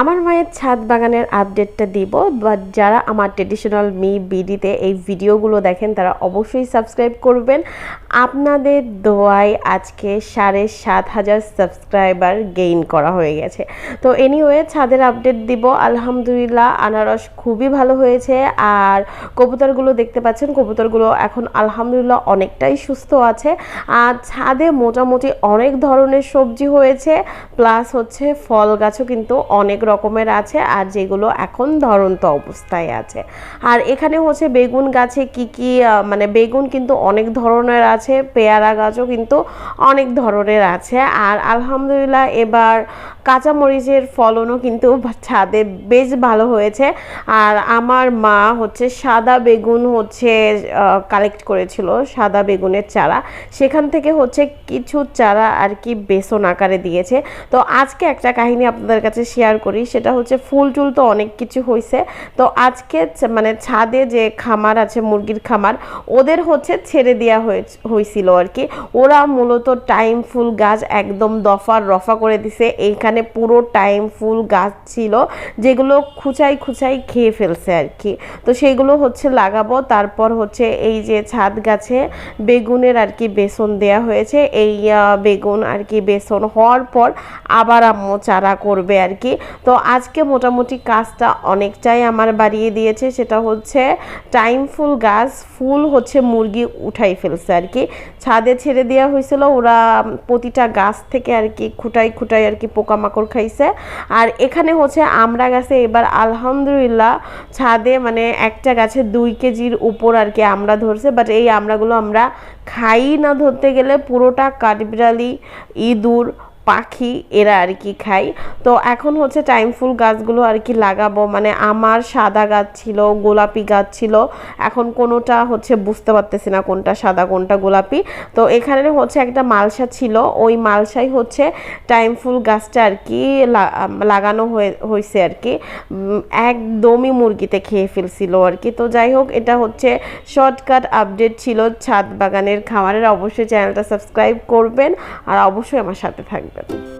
আমার মায়ের ছাদ বাগানের আপডেটটা দিব বাট যারা আমার ট্রেডিশনাল মি বিডিতে এই ভিডিওগুলো দেখেন, তারা অবশ্যই সাবস্ক্রাইব করবেন। আপনাদের দোয়ায় আজকে সাড়ে সাত হাজার সাবস্ক্রাইবার গেইন করা হয়ে গেছে। তো এনিওয়ে ছাদের আপডেট দিব। আলহামদুলিল্লাহ, আনারস খুবই ভালো হয়েছে। আর কবুতরগুলো দেখতে পাচ্ছেন, কবুতরগুলো এখন আলহামদুলিল্লাহ অনেকটাই সুস্থ আছে। আর ছাদে মোটামুটি অনেক ধরনের সবজি হয়েছে প্লাস হচ্ছে ফল গাছও কিন্তু অনেক রকমের আছে আর যেগুলো এখন ধরন্ত অবস্থায় আছে। আর এখানে হচ্ছে বেগুন গাছে কি কি মানে বেগুন কিন্তু অনেক ধরনের আছে, পেয়ারা গাছও কিন্তু অনেক ধরনের আছে। আর আলহামদুলিল্লাহ এবার কাঁচামরিচের ফলনও কিন্তু ছাদে বেশ ভালো হয়েছে। আর আমার মা হচ্ছে সাদা বেগুন হচ্ছে কালেক্ট করেছিল সাদা বেগুনের চারা। সেখান থেকে হচ্ছে কিছু চারা আর কি বেসন আকারে দিয়েছে। তো আজকে একটা কাহিনী আপনাদের কাছে শেয়ার করি, সেটা হচ্ছে ফুল টুল তো অনেক কিছু হয়েছে তো আজকে মানে ছাদে যে খামার আছে, মুরগির খামার, ওদের হচ্ছে ছেড়ে দেওয়া হয়েছিল আর কি। ওরা মূলত টাইম ফুল গাছ একদম দফা রফা করে দিছে, এইখানে পুরো টাইম ফুল গাছ ছিল, যেগুলো খুচাই খুচাই খেয়ে ফেলছে আর কি। তো সেইগুলো হচ্ছে লাগাবো। তারপর হচ্ছে এই যে ছাদ গাছে বেগুনের আর কি বেসন দেয়া হয়েছে। এই বেগুন আর কি বেসন হওয়ার পর আবার আম্মু চারা করবে আর কি। তো আজকে মোটামুটি কাজটা অনেকটাই আমার বাড়িয়ে দিয়েছে। সেটা হচ্ছে টাইম ফুল গাছ ফুল হচ্ছে মুরগি উঠাই ফেলছে আর কি। ছাদে ছেড়ে দেওয়া হয়েছিল। ওরা প্রতিটা গাছ থেকে আর কি খুঁটাই খুঁটাই আর কি পোকামাকড় খাইছে। আর এখানে হচ্ছে আমরা গাছে এবার আলহামদুলিল্লাহ ছাদে মানে একটা গাছে দুই কেজির উপর আর কি আমরা ধরছে বাট এই আমরাগুলো আমরা খাই না ধরতে গেলে পুরোটা কাঠবিড়ালি, ইঁদুর পাখি, এরা আর কি খাই তো এখন হচ্ছে টাইম ফুল গাছগুলো আর কি লাগাবো। মানে আমার সাদা গাছ ছিল, গোলাপি গাছ ছিল। এখন কোনোটা হচ্ছে বুঝতে পারতেছি না কোনটা সাদা, কোনটা গোলাপি। তো এখানে হচ্ছে একটা মালসা ছিল। ওই মালসাই হচ্ছে টাইম ফুল গাছটা আর কি লাগানো হয়ে হয়েছে আর কি। একদমই মুরগিতে খেয়ে ফেলছিল আর কি। তো যাই হোক, এটা হচ্ছে শর্টকাট আপডেট ছিল ছাদ বাগানের খামারের অবশ্যই চ্যানেলটা সাবস্ক্রাইব করবেন। আর অবশ্যই আমার সাথে থাকবেন